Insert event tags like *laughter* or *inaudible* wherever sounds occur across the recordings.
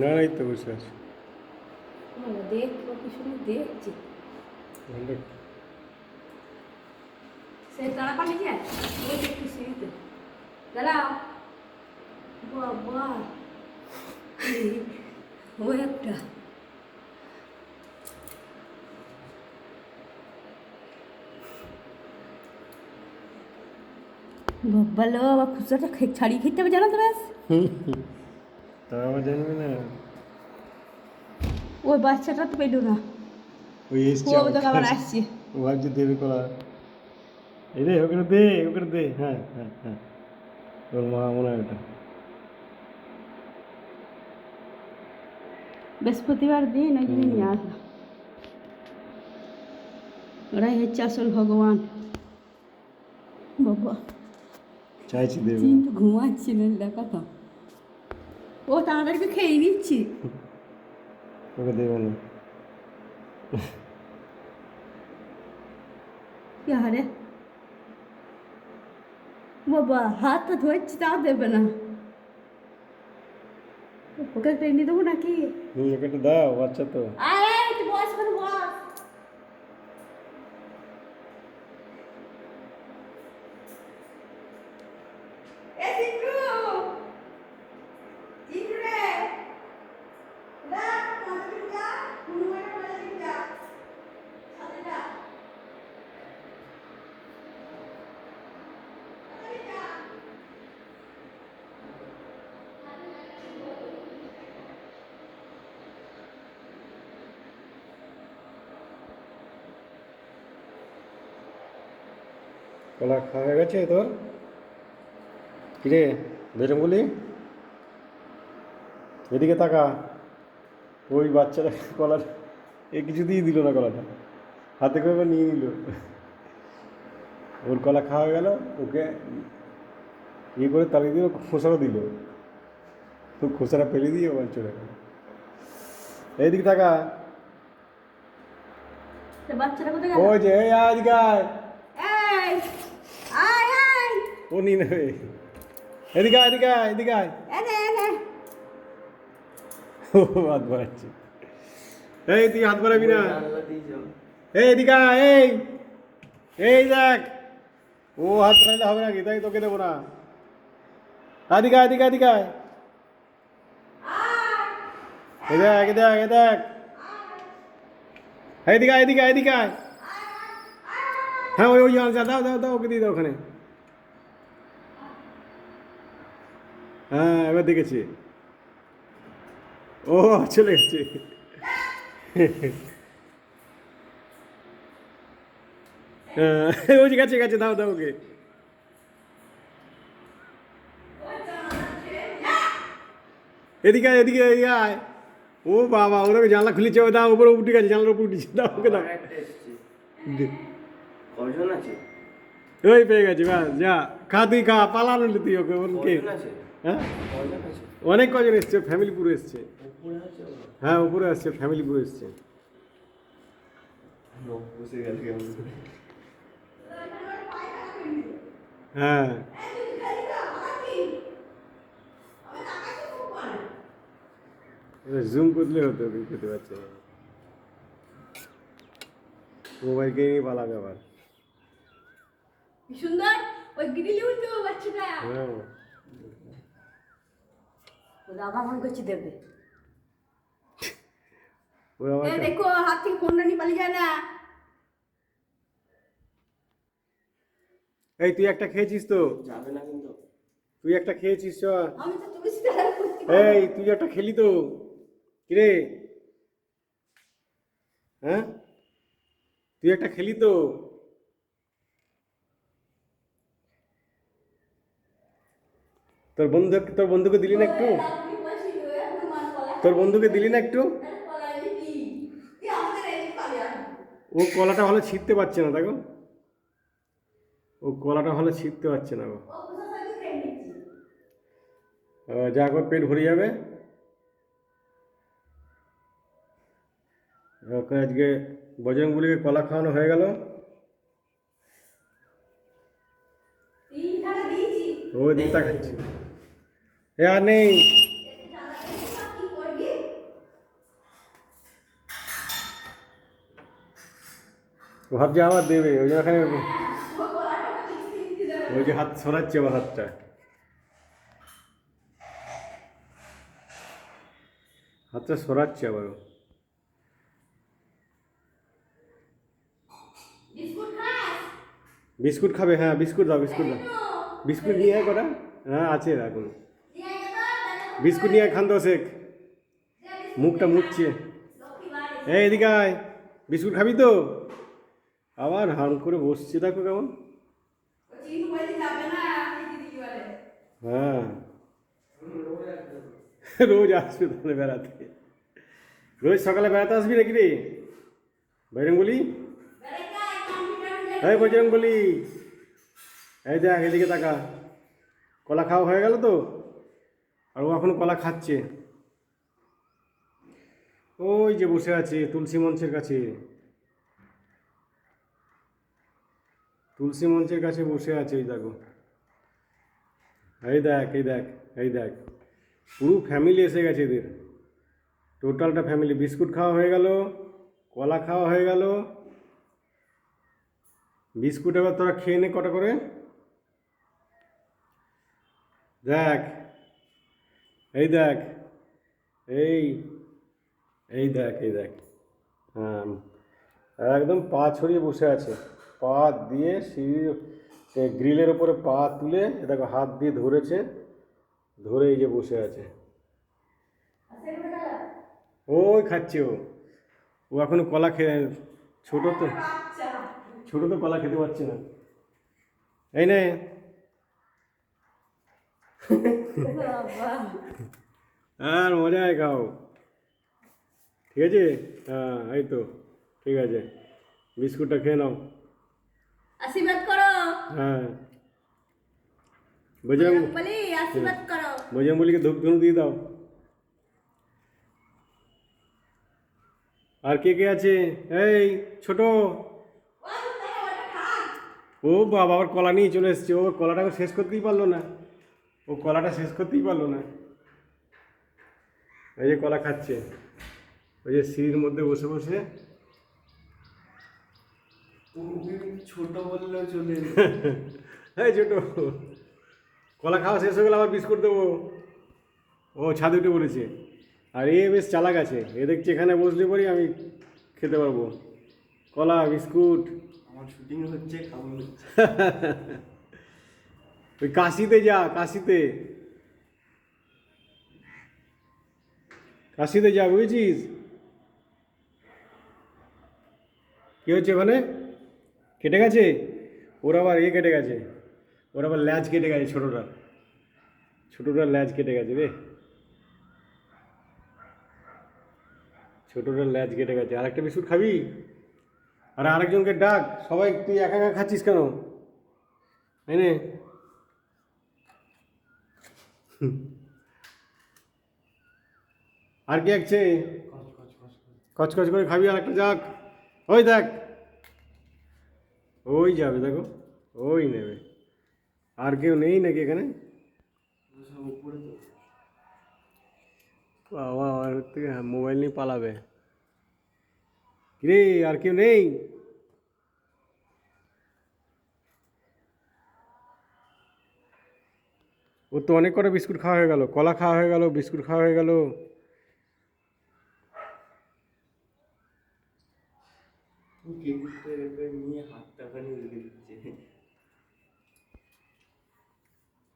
না এই তো বসে আছে। দেখ কি সুন্দর দেখছি সে তারা পালিয়ে যায় ওই দেখি সিঁড়িতে। দাঁড়াও বাবা। ও একটা। বাবা লো বাবা খুচরাটা ছাড়িয়ে খেতে হবে জানো তো ব্যাস। তা আমার জানবে না। ওই বাচ্চাটা তো পেল না। ওই এসছে ও তো আবার। আসছে। ও ভাবছে দেবে কলা। এই রে ওখানে দে ওখানে দে। হ্যাঁ হ্যাঁ হ্যাঁ। ওর মা মনে হয় ওটা। বৃহস্পতিবার দিন ওই জন্য নিয়ে আসলাম ওরাই হচ্ছে আসল ভগবান। বাবা চাইছি দেবে। কিন্তু ঘুমাচ্ছিলেন দেখা তো। ও তাড়াতাড়ি তো খেয়ে নিচ্ছি। ওকে দেবে না। কি হারে? বাবা হাতটা ধরছি তা দেবে না। ওকে এনে দেবো নাকি? ওকে দাও বাচ্চা তো। আরে বস করে বস এ চিন্টু চিন্টু রে না মাঝে যা হনুমানের মাঝে যা সাথে যা সাথে যা কলা খাওয়া হয়ে গেছে তোর? কিরে বেরম বলি এদিকে তাকা। ওই বাচ্চারা কলার এ কিছু দিয়ে দিল না কলাটা। হাতে করে নিয়ে নিল। ওর কলা খাওয়া হয়ে গেল ওকে ইয়ে করে তালিয়ে দিয়ে খোসারও দিল। তো খোসারা ফেলে দিয়ে ওর চলে গেল। এইদিকে গেল? ওই যে এই ও নিয়ে নেবে এদিকে এদিকে এদিকে ও হাত বাড়াচ্ছে এই তুই হাত বাড়াবি না এই এদিকে এই এই দেখ ও হাত বাড়াইলে হবে নাকি? তাই তোকে দেবো না। এদিকে আয়, এদিকে এদিকে। এ দেখ এ দেখ এ দেখ এদিকে এদিকে এদিকে হ্যাঁ ওই ওই দাও দাও দাও ওকে দিয়ে দাও ওখানে। হ্যাঁ এবার দেখেছি। ও চলে গেছে। হ্যাঁ, ওই গেছে গেছে দাও দাও ওকে। এদিকে আয় এদিকে এদিকে আয়। ও বাবা ওরা জানলা খুলেছে ও দাও উপরে উঠে গেছে জানলার উপর উঠেছে দাও ওকে দাও। কজন আছে? ওই পেয়ে গেছে ব্যাস যা। খা তুই খা পালানো তুই ওকে ওর কে আছে? হ্যাঁ? অনেক কজন এসছে ফ্যামিলি পুরো এসছে? হ্যাঁ উপরে আসছে ফ্যামিলি পুরো এসছে। হ্যাঁ। জুম করলে হতো খেতে পারছে মোবাইলকে নিয়ে পালাবে আবার। সুন্দর ওই গিরিলি উঠতো বাচ্চাটা। হ্যাঁ। ও দাদা মনে করছে দেবে। *laughs* দেখো হাত থেকে ফোনটা নিয়ে পালিয়ে যায় না? এই তুই একটা খেয়েছিস তো? যাবে না কিন্তু। তুই একটা খেয়েছিস চ আমি তো তুলসী এই তুই একটা খেলি তো। কিরে? হ্যাঁ? তুই একটা খেলি তো। তোর বন্ধু তোর বন্ধুকে দিলি না একটু? তোর বন্ধুকে দিলি না একটু? ও কলাটা ভালো ছিঁড়তে পারছে না দেখো। ও কলাটা ভালো ছিঁড়তে পারছে না গো যা করে পেট ভরে যাবে। ওকে আজকে বজরংবলিকে কলা খাওয়ানো হয়ে গেল। ও দিকটা খাচ্ছে। या नहीं ওভাব যে আমার দেবে ওই জন্য এখানে ওই যে হাত সরাচ্ছে আমার হাতটা হাতটা সরাচ্ছে আবারও বিস্কুট খাবে হ্যাঁ বিস্কুট দাও বিস্কুট দাও বিস্কুট নিয়ে করা হ্যাঁ আছে রাখুন বিস্কুট নিয়ে খান শেখ। মুখটা মুখছে এই এদিকে আয়। বিস্কুট খাবি তো? আবার হাম করে বসছে, দেখো কেমন। হ্যাঁ। রোজ আসবে তাহলে বেড়াতে। রোজ সকালে বেড়াতে আসবি নাকি রে? এই বজরং বলি এই দেখ, এদিকে তাকা। কলা খাওয়া হয়ে গেল তো? আর ও এখন কলা খাচ্ছে। ওই যে বসে আছে তুলসী মঞ্চের কাছে। তুলসী মঞ্চের কাছে বসে আছে, এই দেখো। এই দেখ এই দেখ এই দেখ। পুরো ফ্যামিলি এসে গেছে এদের। টোটালটা ফ্যামিলি বিস্কুট খাওয়া হয়ে গেল, কলা খাওয়া হয়ে গেল। বিস্কুট এবার তোরা খেয়ে নে কটা করে। দেখ এই দেখ, এই এই দেখ এই দেখ। হ্যাঁ একদম পা ছড়িয়ে বসে আছে। পা দিয়ে সিঁড়ির গ্রিলের ওপরে পা তুলে দেখো হাত দিয়ে ধরেছে, ধরে এই যে বসে আছে। ওই খাচ্ছে ও। ও এখনও কলা খেয়ে, ছোটো তো ছোটো তো কলা খেতে পারছে না। এই নে। আর মজায় খাও। ঠিক আছে? হ্যাঁ এই তো ঠিক আছে। বিস্কুটটা খেয়ে নাও। আশীর্বাদ করো। হ্যাঁ। বজরং বলি আশীর্বাদ করো। বজরং বলিকে ধূপ ধুনু দিয়ে দাও। আর কে কে আছে? এই ছোট। ও বাবা আবার কলা নিয়ে চলে এসছে। ও কলাটাকে শেষ করতেই পারল না। ও কলাটা শেষ করতেই পারল না। এই যে কলা খাচ্ছে। ওই যে সিঁড়ির মধ্যে বসে বসে। ছোট বললেও চলে। *laughs* এই ছোট। কলা খাওয়া শেষ হয়ে গেলে আবার বিস্কুট দেবো। ও ছাদে উঠে বলেছে আর এ বেশ চালাক আছে। এ দেখছি এখানে বসলে পরেই আমি খেতে পারব। কলা বিস্কুট। আমার শুটিং হচ্ছে খাবার হচ্ছে। *laughs* ওই কাশিতে যা, কাশিতে। কাশিতে যা, বুঝেছিস? কি হচ্ছে ওখানে? কেটে গেছে? ওর আবার এ কেটে গেছে। ওর আবার ল্যাজ কেটে গেছে ছোটোটা ছোটোটার ল্যাজ কেটে গেছে রে। ছোটোটার ল্যাজ কেটে গেছে। আর একটা বিস্কুট খাবি? আর আরেকজনকে ডাক। সবাই, তুই একা একা খাচ্ছিস কেন? তাই না? *laughs* আর কি আছে কচকচ করে খাবি আর একটা যাক। ওই দেখ। ওই যাবে, দেখো। ওই নেবে। আর কেউ নেই নাকি এখানে? বাবা, আমার থেকে মোবাইল নিয়ে পালাবে। কিরে, আর কেউ নেই? ওর তো অনেক কটা বিস্কুট খাওয়া হয়ে গেল কলা খাওয়া হয়ে গেল বিস্কুট খাওয়া হয়ে গেল।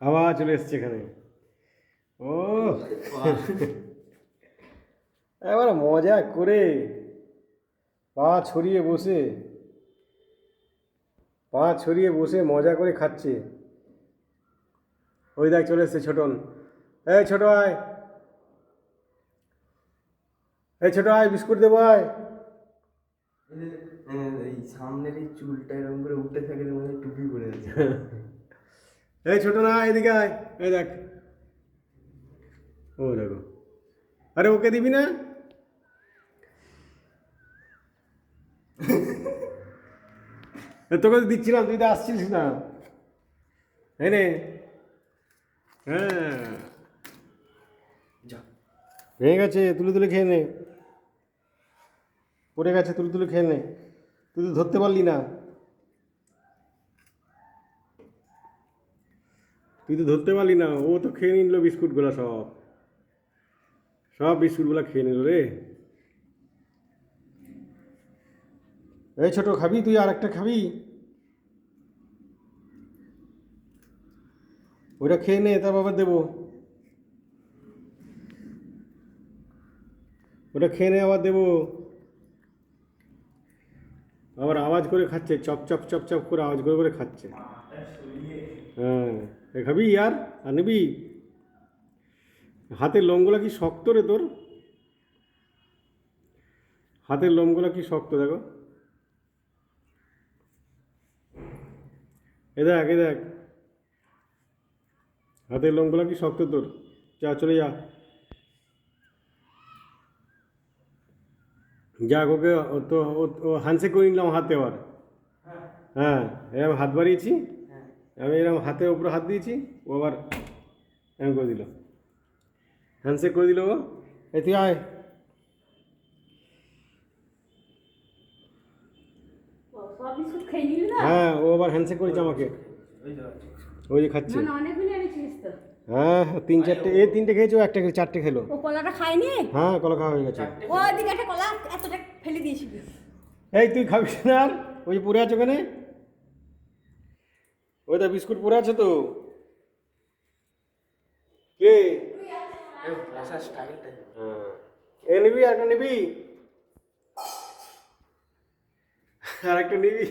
আবার চলে এসছে এখানে। ও। এবার মজা করে পা ছড়িয়ে বসে পা ছড়িয়ে বসে মজা করে খাচ্ছে। ওই দেখ চলে এসছে ছোটন এই ছোট আয়। এই ছোট আয় বিস্কুট দেবো আয়। হ্যাঁ, এই সামনের এই চুলটা এরকম করে উঠে থাকে মনে হয় টুপি পরে আছে। এই ছোট না এদিকে আয়। এই দেখ। ও দেখো। আরে ওকে দিবি না? এ, তোকে দিচ্ছিলাম তুই তো আসছিস না। নে। হ্যাঁ। ভেঙে গেছে, তুলে তুলে খেয়ে নে। পড়ে গেছে, তুলে তুলে খেয়ে নে। তুই তো ধরতে পারলি না। তুই তো ধরতে পারলি না। ও তো খেয়ে নিল বিস্কুটগুলো সব। সব বিস্কুটগুলো খেয়ে নিল রে। এই ছোট, খাবি তুই আর একটা খাবি? ওইটা খেয়ে নে, তার বাবা দেবো। ওটা খেয়ে নে, আবার দেবো। আবার আওয়াজ করে খাচ্ছে, চপ চপ চপ চপ করে আওয়াজ করে করে খাচ্ছে। হ্যাঁ খাবি আর আর নিবি হাতের লোমগুলো কি শক্ত রে তোর? হাতের লোমগুলো কি শক্ত, দেখো। এ দেখ এ দেখ। হাতের লোমগুলো কি শক্ত তোর? যা চলে যা। যাক ওকে ও তো ও- ও হ্যান্ডশেক করে নিলাম হাতে আবার। হ্যাঁ এরকম হাত বাড়িয়েছি। হ্যাঁ আমি এরকম হাতের উপরে হাত দিয়েছি ও আবার এরকম করে দিল। হ্যান্ডশেক করে দিল ও। তুই আয়। হ্যাঁ ও আবার হ্যান্ডশেক করেছে আমাকে। ওই ওই যে খাচ্ছে মানে অনেকগুলো এনেছিস তো হ্যাঁ হ্যাঁ, তিন চারটে এই তিনটে খেয়েছে একটা খেয়ে চারটে খেলো। ও কলাটা খায়নি? হ্যাঁ কলা খাওয়া হয়ে গেছে। ও দিকে একটা কলা এতটা ফেলে দিয়েছিলি এই তুই খাবি না আর? ওই পড়ে আছে ওখানে? ওই দা বিস্কুট পড়ে আছে তো। কে? হ্যাঁ। এ নিবি আর একটা নিবি। আর একটা নিবি।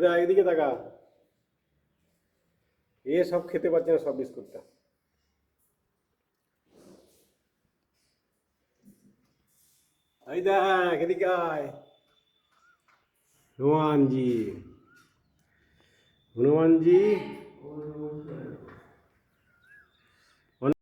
এদা এদিকে তাকা। এ সব খেতে পারছে না, সব বিস্কুটটা। এই দেখ, এদিকে আয়। হনুমানজি। হনুমানজি?